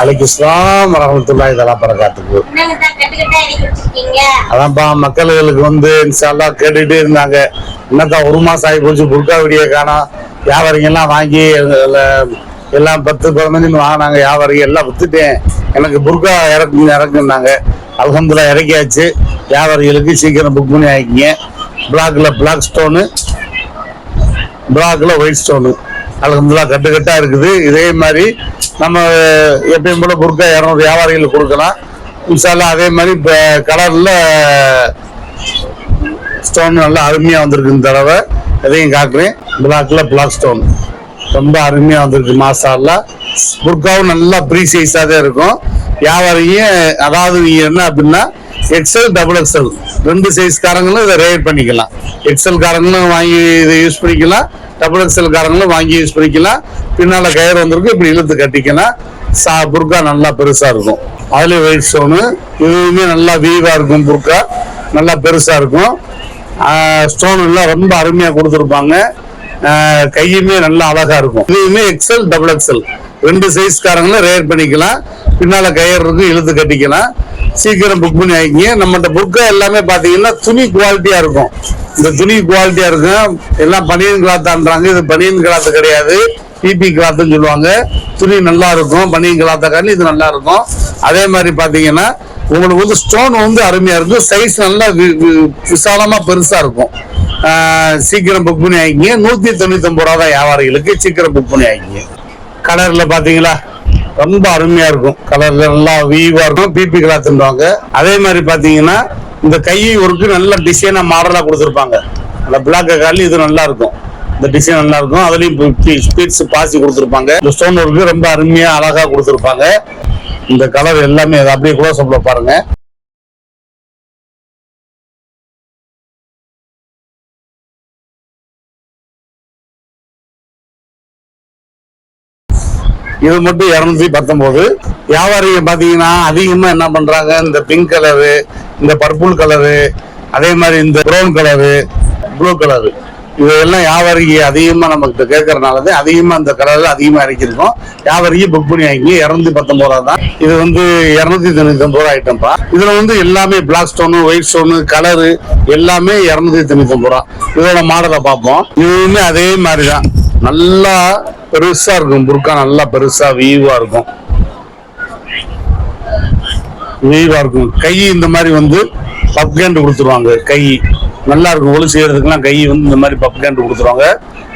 அலைக்கு இஸ்லாம் கட்டுக்கட்டா இறக்கி வச்சிருக்கீங்க? அதான்ப்பா மக்களுக்கு வந்து இன்ஷால்லா கேட்டுட்டே இருந்தாங்க. என்னக்கா ஒரு மாசம் ஆகி போச்சு புர்கா வெடியை காணோம் வியாபாரிங்க எல்லாம் வாங்கி எல்லாம் பத்து பதினஞ்சுன்னு வாங்கினாங்க வியாபாரிங்க எல்லாம் வித்துட்டேன். எனக்கு புர்கா இறக்குங்க இறக்குனாங்க அல்ஹம்துல்லா இறக்கியாச்சு. வியாபாரிகளுக்கு சீக்கிரம் புக் பண்ணி ஆகிக்கிங்க பிளாக்ல பிளாக் ஸ்டோனு பிளாக்ல ஒயிட் ஸ்டோனு அல்ஹம்துல்லா கட்டு கட்டா இருக்குது. இதே மாதிரி நம்ம எப்பயும் போல புர்கா இரநூறு வியாபாரிகளுக்கு கொடுக்கலாம். இன்ஷால்லா அதே மாதிரி இப்போ கலரில் ஸ்டோன் நல்லா அருமையாக வந்திருக்கு இந்த தடவை. அதையும் காட்டுறேன் பிளாக்ல பிளாக் ஸ்டோன் ரொம்ப அருமையாக வந்திருக்கு மாசால புர்காவும் நல்லா ப்ரீ சைஸாக தான் இருக்கும். வியாபாரியும் அதாவது நீங்க என்ன அப்படின்னா எக்ஸல் டபுள் எக்ஸல் ரெண்டு சைஸ்காரங்களும் இதை ரேட் பண்ணிக்கலாம். எக்ஸல் காரங்களும் வாங்கி இதை யூஸ் பண்ணிக்கலாம். டபுள் எக்ஸல் காரங்களும் வாங்கி யூஸ் பண்ணிக்கலாம். பின்னால கயிறு வந்திருக்கு இப்படி இழுத்து கட்டிக்கலாம். சா புர்கா நல்லா பெருசா இருக்கும். அதுல ஒயிட் ஸ்டோனு இதுவுமே நல்லா வீவா இருக்கும் புர்கா. நல்லா பெருசா இருக்கும். ஸ்டோன் எல்லாம் ரொம்ப அருமையா கொடுத்துருப்பாங்க. கையுமே நல்லா அழகா இருக்கும். இதுவுமே எக்ஸல் டபுள் எக்ஸல் ரெண்டு சைஸ்காரங்களும் ரேர் பண்ணிக்கலாம். பின்னால கயிறு இருக்கும் இழுத்து கட்டிக்கலாம். சீக்கிரம் புக் பண்ணி ஆகிங்க நம்மகிட்ட புர்கா எல்லாமே பாத்தீங்கன்னா துணி குவாலிட்டியா இருக்கும். இந்த துணி குவாலிட்டியா இருக்கும். எல்லாம் பனியன் கிளாத்தான்றாங்க இது பனியன் கிளாத்து கிடையாது. பிபி கிளாத்துன்னு சொல்லுவாங்க. துணி நல்லா இருக்கும். பனியன் கிளாத்தாக்காண்டி இது நல்லா இருக்கும். அதே மாதிரி பாத்தீங்கன்னா உங்களுக்கு வந்து ஸ்டோன் வந்து அருமையா இருக்கும். சைஸ் நல்லா வி- வி- விசாலமா பெருசா இருக்கும். சீக்கிரம் புக் பண்ணி ஆகிங்க நூத்தி தொண்ணூத்தி ஒன்பது ரூபா தான் வியாபாரிகளுக்கு சீக்கிரம் புக் பண்ணி ஆகிங்க கலர்ல பாத்தீங்களா ரொம்ப அருமையா இருக்கும். கலர்ல நல்லா வீவா இருக்கும். பிபி கிளாத்துன்றாங்க அதே மாதிரி பாத்தீங்கன்னா இந்த கை ஒர்க்கு நல்ல டிசைனா மாடலா கொடுத்துருப்பாங்க. அந்த பிளாக் காலி இது நல்லா இருக்கும். இந்த டிசைன் நல்லா இருக்கும். அதுலயும் ஸ்பீட்ஸ் பாசி கொடுத்துருப்பாங்க. இந்த ஸ்டோன் ஒர்க்கு ரொம்ப அருமையா அழகா கொடுத்துருப்பாங்க. இந்த கலர் எல்லாமே அப்படியே க்ளோஸ் அப்ல பாருங்க. இது மட்டும் இருநூத்தி பத்தொன்பது. வியாபாரிகள் பாத்தீங்கன்னா அதிகமா என்ன பண்றாங்க இந்த பிங்க் கலரு இந்த பர்பிள் கலரு அதே மாதிரி இந்த ப்ரௌன் கலரு ப்ளூ கலரு இதெல்லாம் வியாபாரிக்கு அதிகமாக நமக்கு கேட்கறதுனால தான் அதிகமாக அந்த கலரில் அதிகமாக இறக்கியிருக்கோம். வியாபாரிக்கு புக் பண்ணி வாங்கி இரநூத்தி பத்தொம்பது ரூபா தான். இது வந்து இரநூத்தி தொண்ணூத்தி ஒன்பது ரூபா ஐட்டம்ப்பா இதில் வந்து எல்லாமே black stone white stone colour எல்லாமே இரநூத்தி தொண்ணூத்தி ஒன்பது ரூபா. இதோட மாடலை பார்ப்போம். இதுவுமே அதே மாதிரி தான் நல்லா பெருசாக இருக்கும். புர்கா நல்லா பெருசாக வீவாக இருக்கும். வீவா இருக்கும். கை இந்த மாதிரி வந்து பப் கேண்டு கொடுத்துருவாங்க. கை நல்லா இருக்கும் ஒளி செய்யறதுக்கெல்லாம் கை வந்து இந்த மாதிரி பப் கேண்டு கொடுத்துருவாங்க.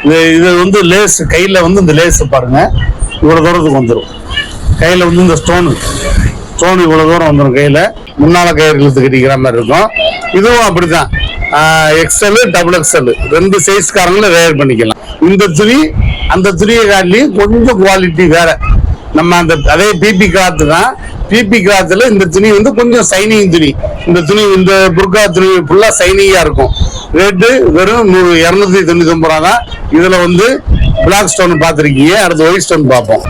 இது இது வந்து லேஸ் கையில வந்து இந்த லேஸ் பாருங்க. இவ்வளவு தூரத்துக்கு வந்துடும் கையில வந்து இந்த ஸ்டோனு ஸ்டோன் இவ்வளவு தூரம் வந்துடும் கையில. முன்னால கயிறு இழுத்து கட்டிக்கிற மாதிரி இருக்கும். இதுவும் அப்படிதான். எக்ஸ்எல் டபுள் எக்ஸ்எல் ரெண்டு சைஸ்காரங்களும் வேர் பண்ணிக்கலாம். இந்த துணி அந்த துணியை காட்டிலையும் கொஞ்சம் குவாலிட்டி வேற. நம்ம அந்த அதே பிபி கிளாத் தான். பிபி கிளாத்ல இந்த துணி வந்து கொஞ்சம் சைனிங் துணி. இந்த துணி இந்த புர்கா துணி ஃபுல்லா சைனிங்கா இருக்கும். ரேட்டு வெறும் நூறு இரநூத்தி தொண்ணூத்தி ஒன்பது ரூபா தான். இதுல வந்து பிளாக் ஸ்டோன் பார்த்துருக்கீங்க. அடுத்து ஒயிட் ஸ்டோன் பார்ப்போம்.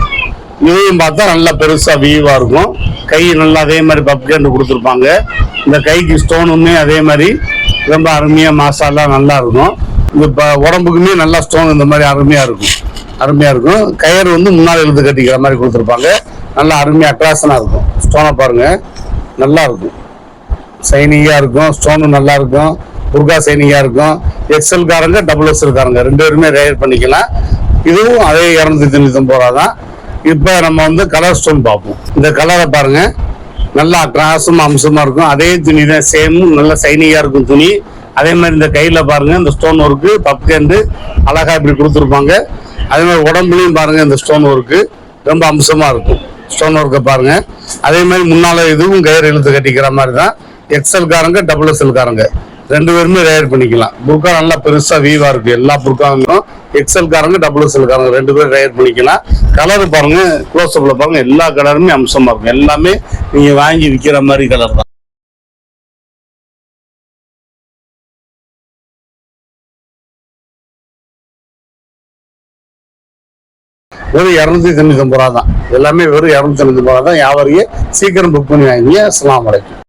இதையும் பார்த்தா நல்லா பெருசா வியூவா இருக்கும். கை நல்லா அதே மாதிரி பப்கேண்டு கொடுத்துருப்பாங்க. இந்த கைக்கு ஸ்டோனுமே அதே மாதிரி ரொம்ப அருமையா மாசாலாம் நல்லா இருக்கும். இந்த ப- உடம்புக்குமே நல்லா ஸ்டோன் இந்த மாதிரி அருமையா இருக்கும். அருமையா இருக்கும். கயிறு வந்து முன்னால் இழுத்து கட்டிக்கிற மாதிரி கொடுத்துருப்பாங்க. நல்லா அருமையா அட்ராக்ஷனா இருக்கும். ஸ்டோனை பாருங்க. நல்லா இருக்கும். சைனிங்கா இருக்கும். ஸ்டோனும் நல்லா இருக்கும். புர்கா சைனிங்கா இருக்கும். எக்ஸல் காரங்க டபுள் எக்ஸல் காரங்க. ரெண்டு பேருமே ரேர் பண்ணிக்கலாம். இதுவும் அதே இரநூத்தி தொண்ணூத்தி ஒன்பது ரூபா தான். இப்போ நம்ம வந்து கலர் ஸ்டோன் பார்ப்போம். இந்த கலரை பாருங்க. நல்லா கிராஸும் அம்சமா இருக்கும். அதே துணி தான் சேம் நல்லா சைனிங்கா இருக்கும் துணி. அதே மாதிரி இந்த கையில பாருங்க. இந்த ஸ்டோன் ஒர்க்கு பப்கேண்டு அழகா இப்படி கொடுத்துருப்பாங்க. அதே மாதிரி உடம்புலையும் பாருங்க இந்த ஸ்டோன் ஒர்க்கு ரொம்ப அம்சமா இருக்கும். ஸ்டோன் ஒர்க்கை பாருங்க. அதே மாதிரி முன்னால இதுவும் கயிறு இழுத்து கட்டிக்கிற மாதிரி தான். எக்ஸல் காரங்க டபுள் எக்ஸல் காரங்க. ரெண்டு பேருமே ரேர் பண்ணிக்கலாம். புர்கா நல்லா பெருசா வீவா இருக்கு. எல்லா புர்காங்களும் எக்ஸல் காரங்க டபுள் எக்ஸல் காரங்க ரெண்டு பேரும் ரேர் பண்ணிக்கலாம். கலர் பாருங்க க்ளோஸ் அப்ல பாருங்க எல்லா கலருமே அம்சமா இருக்கும். எல்லாமே நீங்க வாங்கி விற்கிற மாதிரி கலர் தான். வெறும் இரநூத்தி தொண்ணூத்தி ஒன்பது ரூபா தான். எல்லாமே வெறும் இரநூத்தி தொண்ணூத்தி ஒன்பது ரூபா தான். வியாபாரியே சீக்கிரம் புக் பண்ணி வாங்கி அஸ்லாம் வலைக்கும்